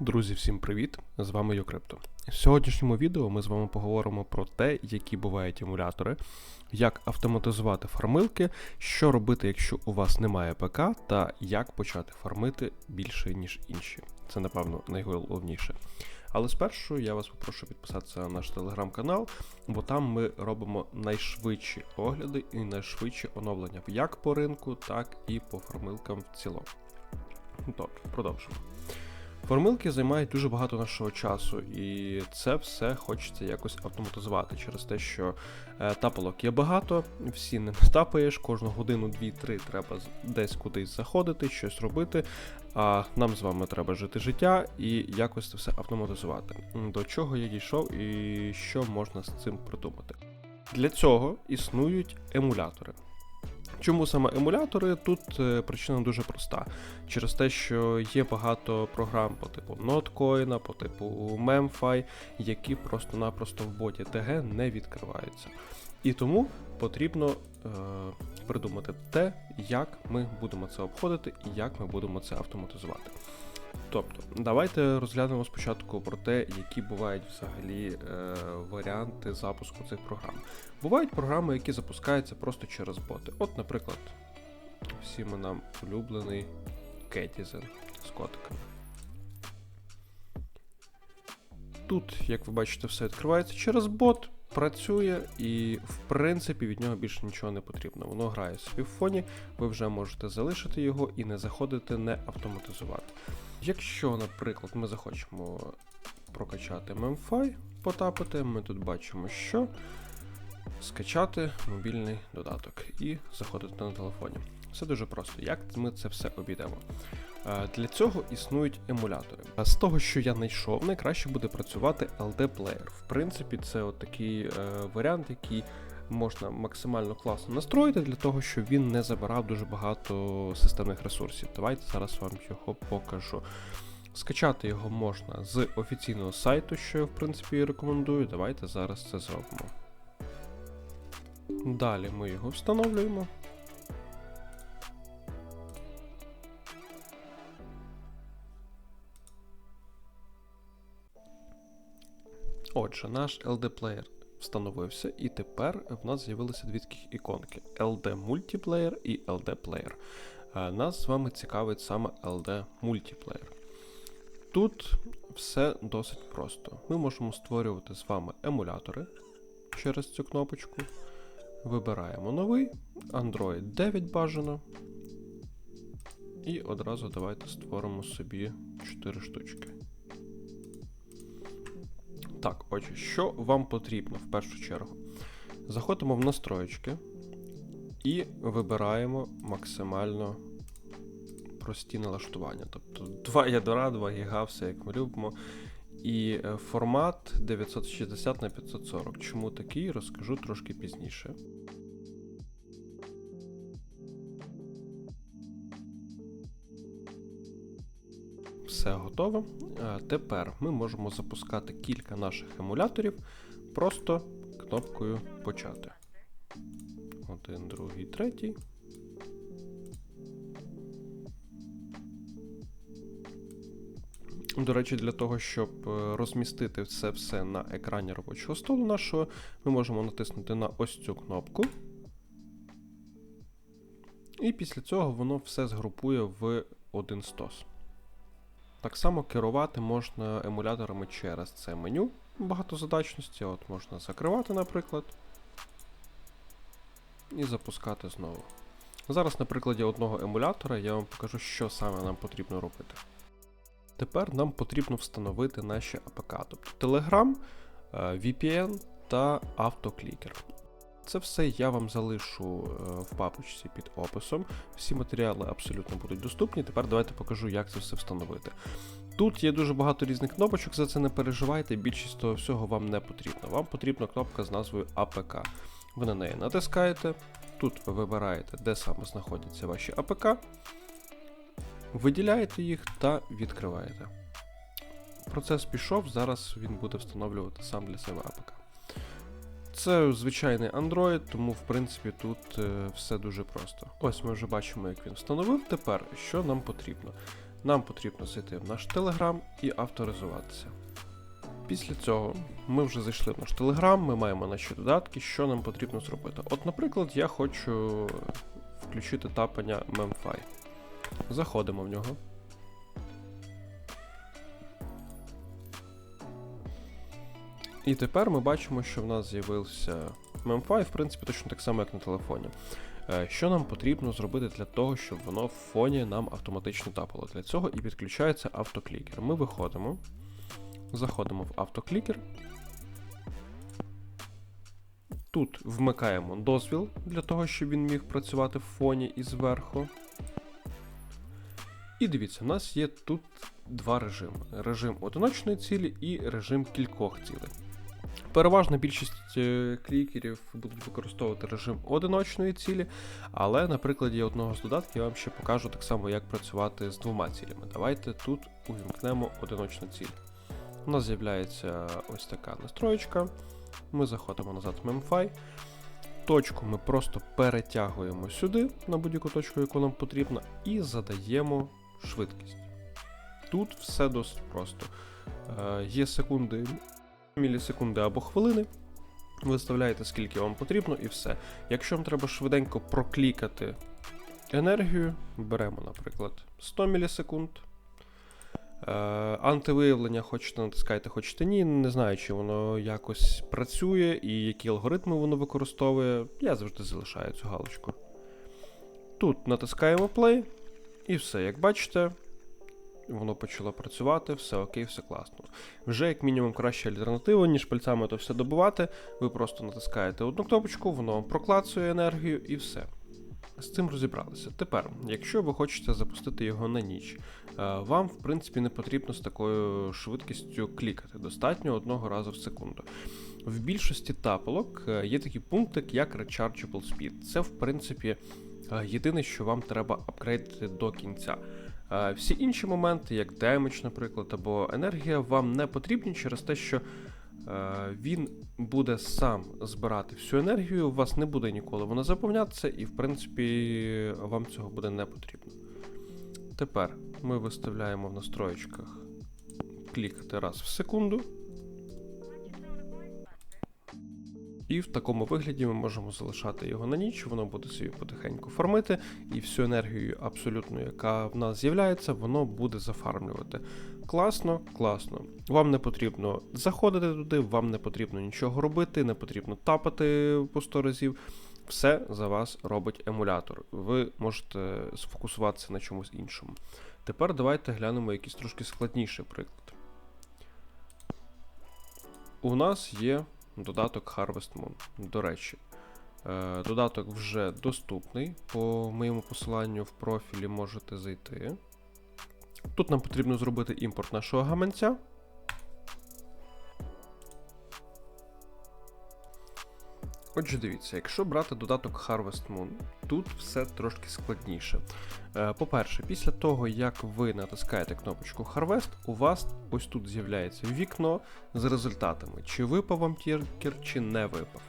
Друзі, всім привіт! З вами Йокрипто. В сьогоднішньому відео ми з вами поговоримо про те, які бувають емулятори, як автоматизувати фармилки, що робити, якщо у вас немає ПК, та як почати фармити більше, ніж інші. Це, напевно, найголовніше. Але спершу я вас попрошу підписатися на наш телеграм-канал, бо там ми робимо найшвидші огляди і найшвидші оновлення як по ринку, так і по фармилкам в цілому. Добре, продовжимо. Формилки займають дуже багато нашого часу, і це все хочеться якось автоматизувати через те, що е, тапалок є багато, всі не тапаєш, кожну годину, дві-три треба десь кудись заходити, щось робити. А нам з вами треба жити життя і якось це все автоматизувати. До чого я дійшов і що можна з цим придумати. Для цього існують емулятори. Чому саме емулятори? Тут е, причина дуже проста через те, що є багато програм по типу Notcoin, по типу Memfi, які просто-напросто в боті ТГ не відкриваються. І тому потрібно е, придумати те, як ми будемо це обходити і як ми будемо це автоматизувати. Тобто, давайте розглянемо спочатку про те, які бувають взагалі е, варіанти запуску цих програм. Бувають програми, які запускаються просто через боти. От, наприклад, всіми нам улюблений Кетізен з котиками. Тут, як ви бачите, все відкривається через бот, працює і, в принципі, від нього більше нічого не потрібно. Воно грає собі в фоні, ви вже можете залишити його і не заходити, не автоматизувати. Якщо, наприклад, ми захочемо прокачати Memfi, потапити, ми тут бачимо, що скачати мобільний додаток і заходити на телефоні. Все дуже просто. Як ми це все обійдемо? Е, Для цього існують емулятори. А З того, що я знайшов, найкраще буде працювати LD-плеєр. В принципі, це от такий е, варіант, який можна максимально класно настроїти для того, щоб він не забирав дуже багато системних ресурсів. Давайте зараз вам його покажу. Скачати його можна з офіційного сайту, що я в принципі рекомендую. Давайте зараз це зробимо. Далі ми його встановлюємо. Отже, наш LD-плеєр встановився, і тепер в нас з'явилися дві таких іконки: LD Multiplayer і LD Player. Е, Нас з вами цікавить саме LD Multiplayer. Тут все досить просто. Ми можемо створювати з вами емулятори через цю кнопочку. Вибираємо новий, Android 9 бажано. І одразу давайте створимо собі 4 штучки. Так, отже, що вам потрібно в першу чергу? Заходимо в настроєчки і вибираємо максимально прості налаштування. Тобто 2 ядра, 2 гіга, все як ми любимо. І е, формат 960 на 540. Чому такий, розкажу трошки пізніше. Все готово. Е, Тепер ми можемо запускати кілька наших емуляторів просто кнопкою почати. Один, другий, третій. До речі, для того, щоб е, розмістити це все на екрані робочого столу нашого, ми можемо натиснути на ось цю кнопку. І після цього воно все згрупує в один стос. Так само керувати можна емуляторами через це меню багатозадачності. От можна закривати, наприклад, і запускати знову. Зараз на прикладі одного емулятора я вам покажу, що саме нам потрібно робити. Тепер нам потрібно встановити наші АПК, тобто Telegram, е, VPN та автоклікер. Це все я вам залишу е, в папочці під описом. Всі матеріали абсолютно будуть доступні. Тепер давайте покажу, як це все встановити. Тут є дуже багато різних кнопочок, за це не переживайте, більшість того всього вам не потрібно. Вам потрібна кнопка з назвою АПК. Ви на неї натискаєте, тут ви вибираєте, де саме знаходяться ваші АПК, виділяєте їх та відкриваєте. Процес пішов, зараз він буде встановлювати сам для себе АПК. Це звичайний Android, тому в принципі тут е, все дуже просто. Ось ми вже бачимо, як він встановив. Тепер що нам потрібно? нам потрібно зайти в наш Telegram і авторизуватися. Після цього ми вже зайшли в наш Telegram, ми маємо наші додатки, що нам потрібно зробити. От, наприклад, я хочу включити тапання MemFi. Заходимо в нього. І тепер ми бачимо, що в нас з'явився MemFi, в принципі, точно так само, як на телефоні. Е, Що нам потрібно зробити для того, щоб воно в фоні нам автоматично тапало? Для цього і підключається автоклікер. Ми виходимо, заходимо в автоклікер. Тут вмикаємо дозвіл для того, щоб він міг працювати в фоні і зверху. І дивіться, у нас є тут два режими: режим одиночної цілі і режим кількох цілей. Переважна більшість е, клікерів будуть використовувати режим одиночної цілі, але на прикладі одного з додатків я вам ще покажу так само, як працювати з двома цілями. Давайте тут увімкнемо одиночну ціль. У нас з'являється ось така настроєчка. Ми заходимо назад в MemFi. Точку ми просто перетягуємо сюди, на будь-яку точку, яку нам потрібно, і задаємо швидкість. Тут все досить просто. Е, є секунди, мілісекунди або хвилини. Виставляєте, скільки вам потрібно, і все. Якщо вам треба швиденько проклікати енергію, беремо, наприклад, 100 мілісекунд. Е, антивиявлення хочете натискайте, хочете ні. Не знаю, чи воно якось працює і які алгоритми воно використовує. Я завжди залишаю цю галочку. Тут натискаємо play, і все, як бачите, воно почало працювати, все окей, все класно. Вже як мінімум краща альтернатива, ніж пальцями то все добувати. Ви просто натискаєте одну кнопочку, воно проклацує енергію і все. З цим розібралися. Тепер, якщо ви хочете запустити його на ніч, е, вам в принципі не потрібно з такою швидкістю клікати. Достатньо одного разу в секунду. В більшості тапалок е, є такий пунктик, як Rechargeable Speed. Це, в принципі, е, єдине, що вам треба апгрейдити до кінця. Всі інші моменти, як демедж, наприклад, або енергія, вам не потрібні через те, що він буде сам збирати всю енергію, у вас не буде ніколи вона заповнятися, і в принципі вам цього буде не потрібно. Тепер ми виставляємо в настроєчках клікати раз в секунду. І в такому вигляді ми можемо залишати його на ніч, воно буде собі потихеньку фармити, і всю енергію абсолютно, яка в нас з'являється, воно буде зафармлювати. Класно, класно. Вам не потрібно заходити туди, вам не потрібно нічого робити, не потрібно тапати по 100 разів. Все за вас робить емулятор. Ви можете сфокусуватися на чомусь іншому. Тепер давайте глянемо якийсь трошки складніший приклад. У нас є додаток Harvest Moon. До речі, е, додаток вже доступний. По моєму посиланню в профілі можете зайти. Тут нам потрібно зробити імпорт нашого гаманця. Отже, дивіться, якщо брати додаток Harvest Moon, тут все трошки складніше. Е, По-перше, після того, як ви натискаєте кнопочку Harvest, у вас ось тут з'являється вікно з результатами, чи випав вам тіркер, чи не випав.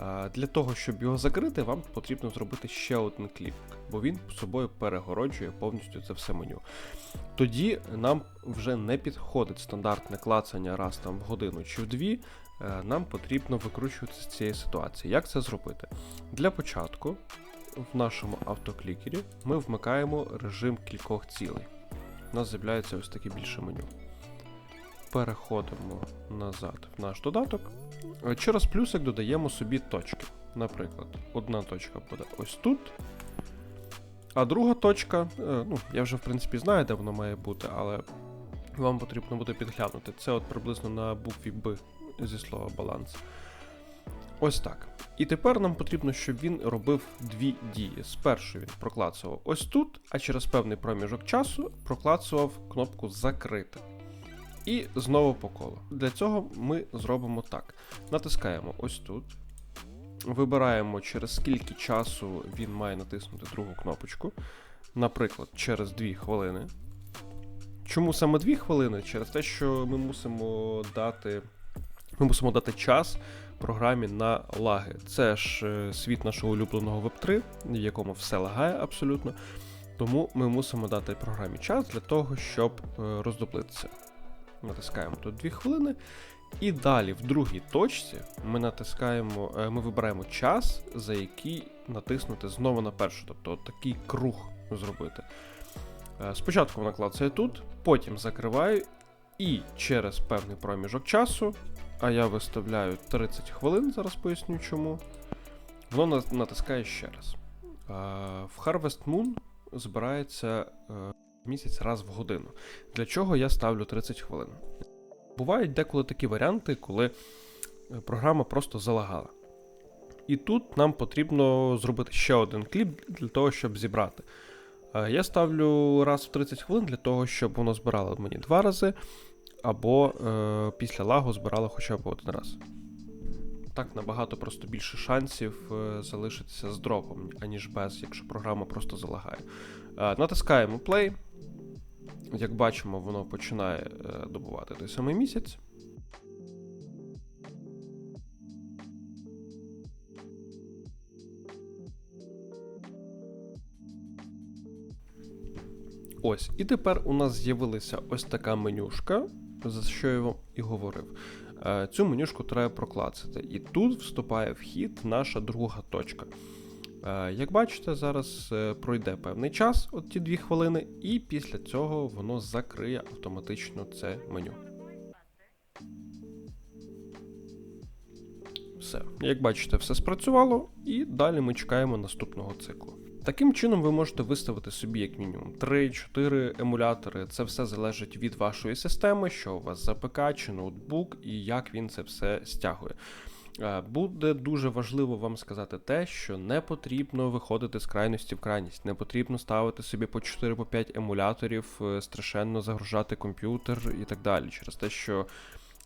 Е, Для того, щоб його закрити, вам потрібно зробити ще один клік, бо він собою перегороджує повністю це все меню. Тоді нам вже не підходить стандартне клацання раз там в годину чи в дві. Е, Нам потрібно викручуватися з цієї ситуації. Як це зробити? Для початку в нашому автоклікері ми вмикаємо режим кількох цілей. У нас з'являється ось таке більше меню. Переходимо назад в наш додаток. Е, Через плюсик додаємо собі точки. Наприклад, одна точка буде ось тут. А друга точка, е, ну, я вже в принципі знаю, де вона має бути, але вам потрібно буде підглянути. Це от приблизно на букві Б зі слова баланс. Ось так. І тепер нам потрібно, щоб він робив дві дії. Спершу він проклацував ось тут, а через певний проміжок часу проклацував кнопку Закрити. І знову по колу. Для цього ми зробимо так: натискаємо ось тут. Вибираємо, через скільки часу він має натиснути другу кнопочку. Наприклад, через 2 хвилини. Чому саме 2 хвилини? Через те, що ми мусимо дати. Ми мусимо дати час програмі на лаги. Це ж е, світ нашого улюбленого Web3, в якому все лагає абсолютно. Тому ми мусимо дати програмі час для того, щоб е, роздоплитися. Натискаємо тут 2 хвилини. І далі, в другій точці, ми натискаємо, е, ми вибираємо час, за який натиснути знову на першу, тобто такий круг зробити. Спочатку вона клацає тут, потім закриваю, і через певний проміжок часу, а я виставляю 30 хвилин, зараз поясню чому, воно на- натискає ще раз. В Harvest Moon збирається е, місяць раз в годину. Для чого я ставлю 30 хвилин? Бувають деколи такі варіанти, коли е, програма просто залагала. І тут нам потрібно зробити ще один кліп для того, щоб зібрати. Е, Я ставлю раз в 30 хвилин для того, щоб воно збирало мені два рази, або е, після лагу збирало хоча б один раз. Так набагато просто більше шансів е, залишитися з дропом, аніж без, якщо програма просто залагає. Е, натискаємо play. Як бачимо, воно починає е, добувати той самий місяць. Ось, і тепер у нас з'явилася ось така менюшка, за що я вам і говорив. Е, Цю менюшку треба проклацати. І тут вступає в хід наша друга точка. Е, Як бачите, зараз е, пройде певний час, от ті дві хвилини, і після цього воно закриє автоматично це меню. Все, як бачите, все спрацювало, і далі ми чекаємо наступного циклу. Таким чином, ви можете виставити собі як мінімум 3-4 емулятори. Це все залежить від вашої системи, що у вас за ПК чи ноутбук, і як він це все стягує. Е, Буде дуже важливо вам сказати те, що не потрібно виходити з крайності в крайність, не потрібно ставити собі по 4-5 емуляторів, е, страшенно загружати комп'ютер і так далі. Через те, що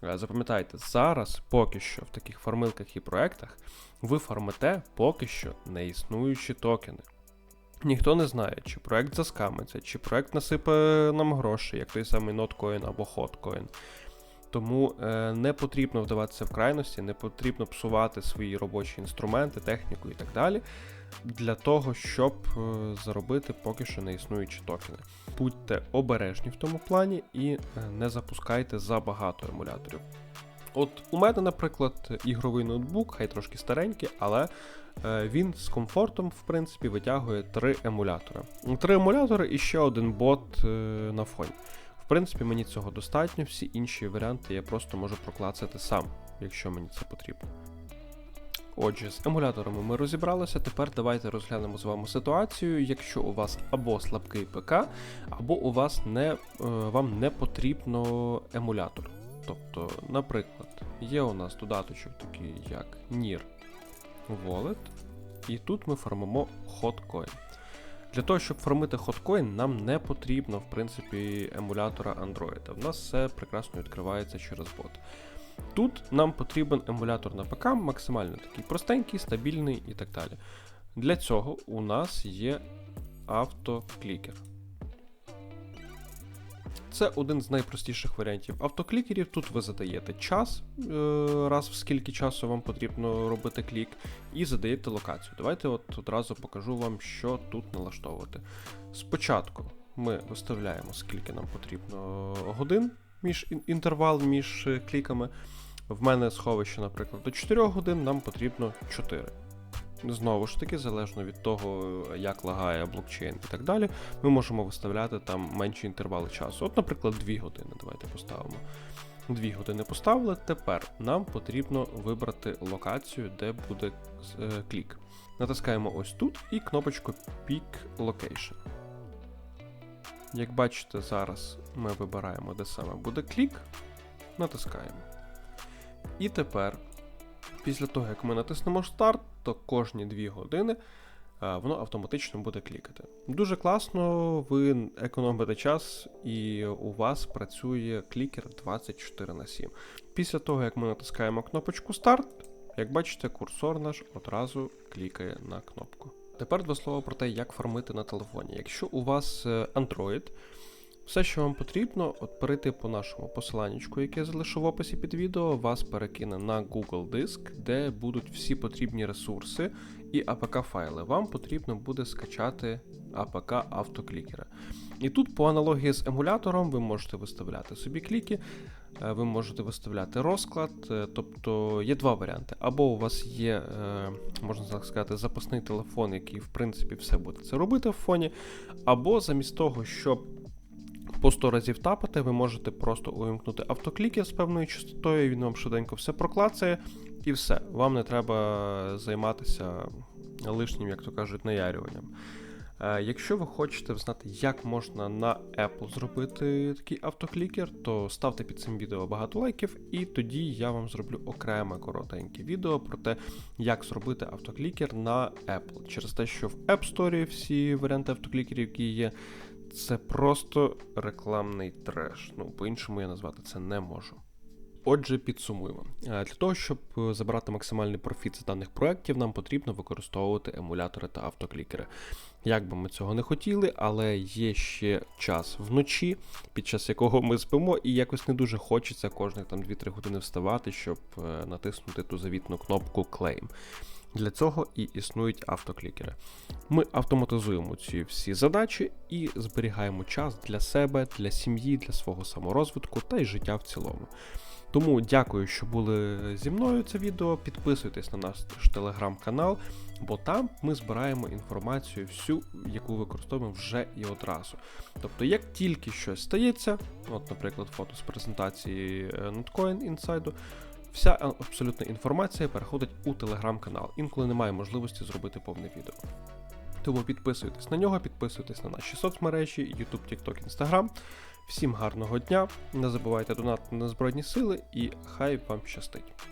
е, запам'ятайте, зараз поки що в таких фармилках і проектах ви фармите поки що неіснуючі токени. Ніхто не знає, чи проект заскамиться, чи проект насипе нам гроші, як той самий Notcoin або Hotcoin. Тому е, не потрібно вдаватися в крайності, не потрібно псувати свої робочі інструменти, техніку і так далі, для того, щоб е, заробити поки що не існуючі токени. Будьте обережні в тому плані і е, не запускайте забагато емуляторів. От у мене, наприклад, ігровий ноутбук, хай трошки старенький, але він з комфортом, в принципі, витягує три емулятори. Три емулятори і ще один бот е, на фоні. В принципі, мені цього достатньо, всі інші варіанти я просто можу проклацати сам, якщо мені це потрібно. Отже, з емуляторами ми розібралися. Тепер давайте розглянемо з вами ситуацію, якщо у вас або слабкий ПК, або у вас не, е, вам не потрібно емулятор. Тобто, наприклад, є у нас додаточок такий, як NIR Wallet, і тут ми фармимо Hotcoin. Для того, щоб фармити Hotcoin, нам не потрібно, в принципі, емулятора Android. В нас все прекрасно відкривається через бот. Тут нам потрібен емулятор на ПК, максимально такий простенький, стабільний і так далі. Для цього у нас є автоклікер. Це один з найпростіших варіантів автоклікерів. Тут ви задаєте час, е, раз в скільки часу вам потрібно робити клік, і задаєте локацію. Давайте от одразу покажу вам, що тут налаштовувати. Спочатку ми виставляємо, скільки нам потрібно годин між інтервал між е, кліками. В мене сховище, наприклад, до 4 годин, нам потрібно 4. Знову ж таки, залежно від того, як лагає блокчейн і так далі, ми можемо виставляти там менші інтервали часу. От, наприклад, 2 години. Давайте поставимо. 2 години поставили. Тепер нам потрібно вибрати локацію, де буде е, клік. Натискаємо ось тут і кнопочку Pick Location. Як бачите, зараз ми вибираємо, де саме буде клік, натискаємо. І тепер, після того, як ми натиснемо старт, то кожні 2 години воно автоматично буде клікати. Дуже класно, ви економите час і у вас працює клікер 24 на 7. Після того, як ми натискаємо кнопочку старт, як бачите, курсор наш одразу клікає на кнопку. Тепер два слова про те, як фармити на телефоні. Якщо у вас е, Android, Все, що вам потрібно, от перейти по нашому посиланнячку, яке я залишу в описі під відео, вас перекине на Google диск, де будуть всі потрібні ресурси і APK-файли. Вам потрібно буде скачати APK автоклікера. І тут, по аналогії з емулятором, ви можете виставляти собі кліки, е, ви можете виставляти розклад. е, Тобто є два варіанти. Або у вас є, е, можна так сказати, запасний телефон, який в принципі все буде це робити в фоні, або замість того, щоб по 100 разів тапати, ви можете просто увімкнути автоклікер з певною частотою, він вам швиденько все проклацає, і все. Вам не треба займатися лишнім, як то кажуть, наярюванням. Е, Якщо ви хочете знати, як можна на Apple зробити такий автоклікер, то ставте під цим відео багато лайків, і тоді я вам зроблю окреме коротеньке відео про те, як зробити автоклікер на Apple. Через те, що в App Store всі варіанти автоклікерів, які є, це просто рекламний треш. Ну, по-іншому я назвати це не можу. Отже, підсумуємо. Е, Для того, щоб е, забрати максимальний профіт з даних проєктів, нам потрібно використовувати емулятори та автоклікери. Як би ми цього не хотіли, але є ще час вночі, під час якого ми спимо, і якось не дуже хочеться кожних там 2-3 години вставати, щоб е, натиснути ту завітну кнопку Claim. Для цього і існують автоклікери. Ми автоматизуємо ці всі задачі і зберігаємо час для себе, для сім'ї, для свого саморозвитку та й життя в цілому. Тому дякую, що були зі мною це відео. Підписуйтесь на наш телеграм-канал, бо там ми збираємо інформацію всю, яку використовуємо вже і одразу. Тобто, як тільки щось стається, от, наприклад, фото з презентації е, Notcoin інсайду, вся абсолютна інформація переходить у телеграм-канал. Інколи немає можливості зробити повне відео. Тому підписуйтесь на нього, підписуйтесь на наші соцмережі, YouTube, TikTok, Instagram. Всім гарного дня! Не забувайте донатити на Збройні Сили і хай вам щастить!